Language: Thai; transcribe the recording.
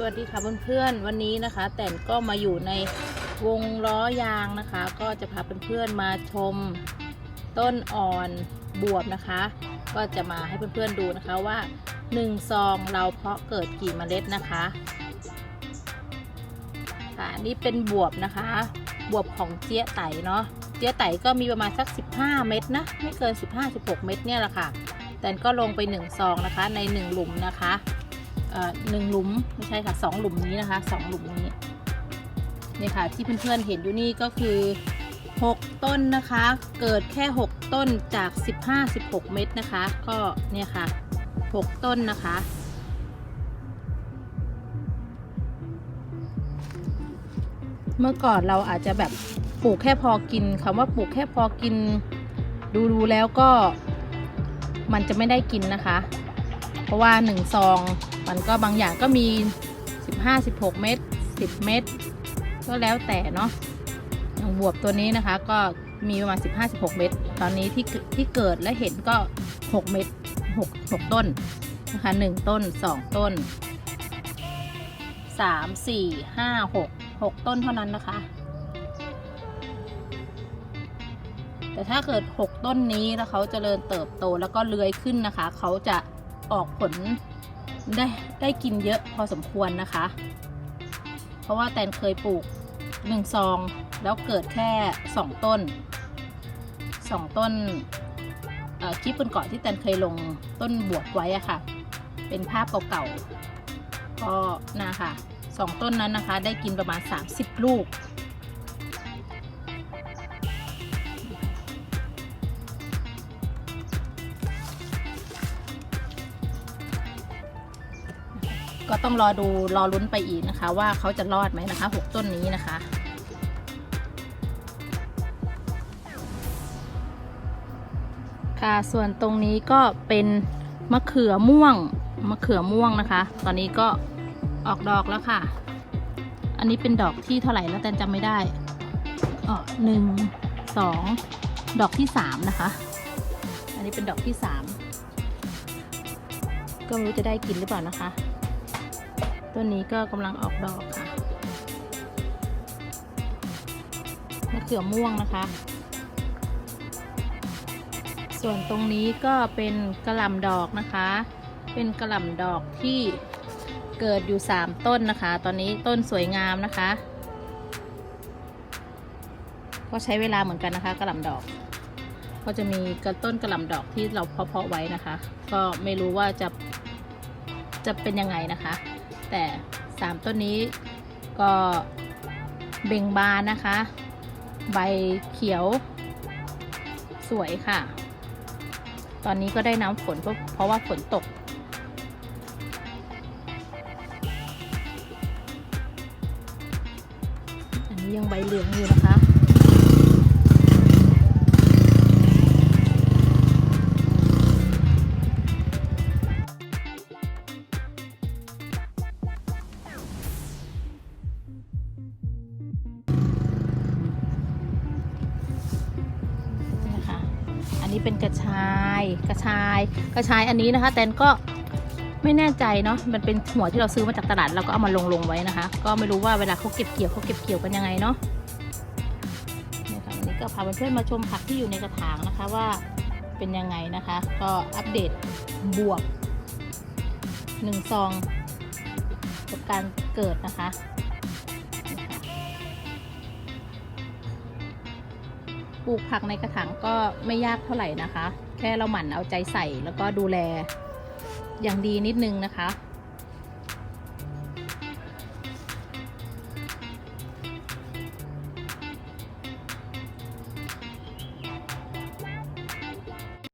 สวัสดีค่ะเพื่อนๆวันนี้นะคะ แต่นก็มาอยู่ในวงล้อยางนะคะ ก็จะพาเพื่อนๆมาชมต้นอ่อนบวบนะคะ ก็จะมาให้เพื่อนๆดูนะคะว่า1ซองเราเพาะเกิดกี่เมล็ดนะคะค่ะอันนี่เป็นบวบนะคะ บวบของเจี๊ยไต่เนาะเจี๊ยไต่ก็มีประมาณสัก 15 เม็ดนะไม่เกิน 15-16 เม็ดเนี่ยแหละค่ะแต่นก็ลงไป1ซองนะคะใน 1 หลุมนะคะ หนึ่งหลุมไม่ใช่ค่ะสองหลุมนี้นะคะสองหลุมนี้เนี่ยค่ะที่เพื่อนๆเห็นอยู่นี่ก็คือ 6 ต้นนะคะ เกิดแค่ 6 ต้นจาก 15-16 เม็ดนะคะ ก็เนี่ยค่ะ 6 ต้นนะคะ เมื่อก่อนเราอาจจะแบบปลูกแค่พอกินคำว่าปลูกแค่พอกิน ดูดูๆแล้วก็มันจะไม่ได้กินนะคะ เพราะว่า1ซองมันก็บางอย่างก็มี 15-16 เม็ด10 เม็ดก็แล้วแต่เนาะอย่างบวบตัวนี้นะคะก็มีประมาณ 15-16 เม็ดตอนนี้ที่ที่เกิดและเห็นก็ 6 เม็ด6 6 ต้นนะคะ1ต้น 2 ต้น 3 4 5 6 6 ต้นเท่านั้นนะคะ แต่ถ้าเกิด 6 ต้นนี้แล้วเขาจเจริญเติบโตแล้วก็เลื้อยขึ้นนะคะ เขาจะ ออกผลได้ได้กินเยอะพอสมควรนะคะ เพราะว่าแตนเคยปลูกหนึ่งซอง แล้วเกิดแค่สองต้นสองต้นคลิปก่อนๆที่แตนเคยลงต้นบวบไว้อะค่ะ เป็นภาพเก่าๆก็นะคะสองต้นนั้นนะคะ ได้กินประมาณ 30 ลูก ก็ต้องรอดูรอลุ้นไปอีกนะคะ ว่าเขาจะรอดไหมนะคะหกต้นนี้นะคะค่ะส่วนตรงนี้ก็เป็นมะเขือม่วงมะเขือม่วงนะคะ ตอนนี้ก็ออกดอกแล้วค่ะ อันนี้เป็นดอกที่เท่าไหร่แล้วแต่จำไม่ได้อ๋อหนึ่งสองดอกที่สามนะคะ อันนี้เป็นดอกที่สามก็ไม่รู้จะได้กินหรือเปล่านะคะ ต้นนี้ก็กำลังออกดอกค่ะมะเขือม่วงนะคะ ส่วนตรงนี้ก็เป็นกระหล่ำดอกนะคะ เป็นกระหล่ำดอกที่เกิดอยู่ 3 ต้นนะคะ ตอนนี้ต้นสวยงามนะคะ ก็ใช้เวลาเหมือนกันนะคะกระหล่ำดอก ก็จะมีกระต้นกระหล่ำดอกที่เราเพาะๆไว้นะคะ ก็ไม่รู้ว่าจะจะเป็นยังไงนะคะ แต่สามต้นนี้ก็เบ่งบานนะคะ ใบเขียวสวยค่ะ ตอนนี้ก็ได้น้ำฝนเพราะเพราะว่าฝนตก อันนี้ยังใบเหลืองอยู่นะคะ นนี้เป็นกระชายกระชายกระชายอันนี้นะคะ แตนก็ไม่แน่ใจเนาะมันเป็นหัวที่เราซื้อมาจากตลาดเราก็เอามาลงลงๆไว้นะคะ ก็ไม่รู้ว่าเวลาเขาเก็บเกี่ยวเขาเก็บเกี่ยวกันยังไงเนาะนี่ค่ะวันนี้ก็พาเพื่อนๆมาชมผักที่อยู่ในกระถางนะคะว่าเป็นยังไงนะคะ ก็อัปเดตบวกหนึ่งซองกับการเกิดนะคะ ลูกผักในกระถางก็ไม่ยากเท่าไหร่นะคะ แค่เราหมั่นเอาใจใส่แล้วก็ดูแลอย่างดีนิดนึงนะคะ